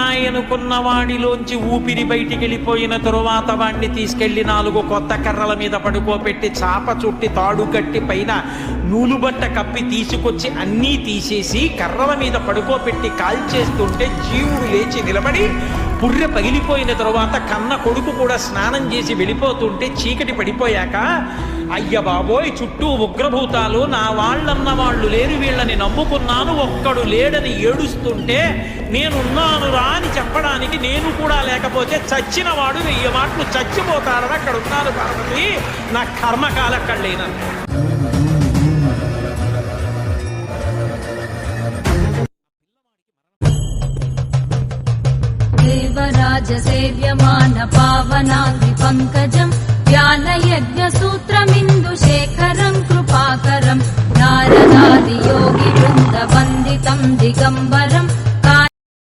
ఉన్నాయనుకున్న వాడిలోంచి ఊపిరి బయటికి వెళ్ళిపోయిన తరువాత వాడిని తీసుకెళ్ళి నాలుగు కొత్త కర్రల మీద పడుకోబెట్టి చాప చుట్టి తాడు కట్టి పైన నూలుబట్ట కప్పి తీసుకొచ్చి అన్నీ తీసేసి కర్రల మీద పడుకోబెట్టి కాల్చేస్తుంటే జీవుడు లేచి నిలబడి పుర్రె పగిలిపోయిన తరువాత కన్న కొడుకు కూడా స్నానం చేసి వెళ్ళిపోతుంటే చీకటి పడిపోయాక అయ్య బాబోయ్ చుట్టూ ఉగ్రభూతాలు నా వాళ్ళన్న వాళ్ళు లేరు వీళ్ళని నమ్ముకున్నాను ఒక్కడు లేడని ఏడుస్తుంటే నేనున్నాను రా అని చెప్పడానికి నేను కూడా లేకపోతే చచ్చిన వాడు వెయ్యి మాటలు చచ్చిపోతాడని అక్కడ ఉన్నాను పార్వతి నా కర్మకాల అక్కడ లేనని देवराजसेव्यमान पावनाङ्गि पङ्कजम् ज्ञानयज्ञसूत्रमिन्दुशेखरम् कृपाकरम् नारदादियोगिवृन्दवन्दितम् दिगम्बरम्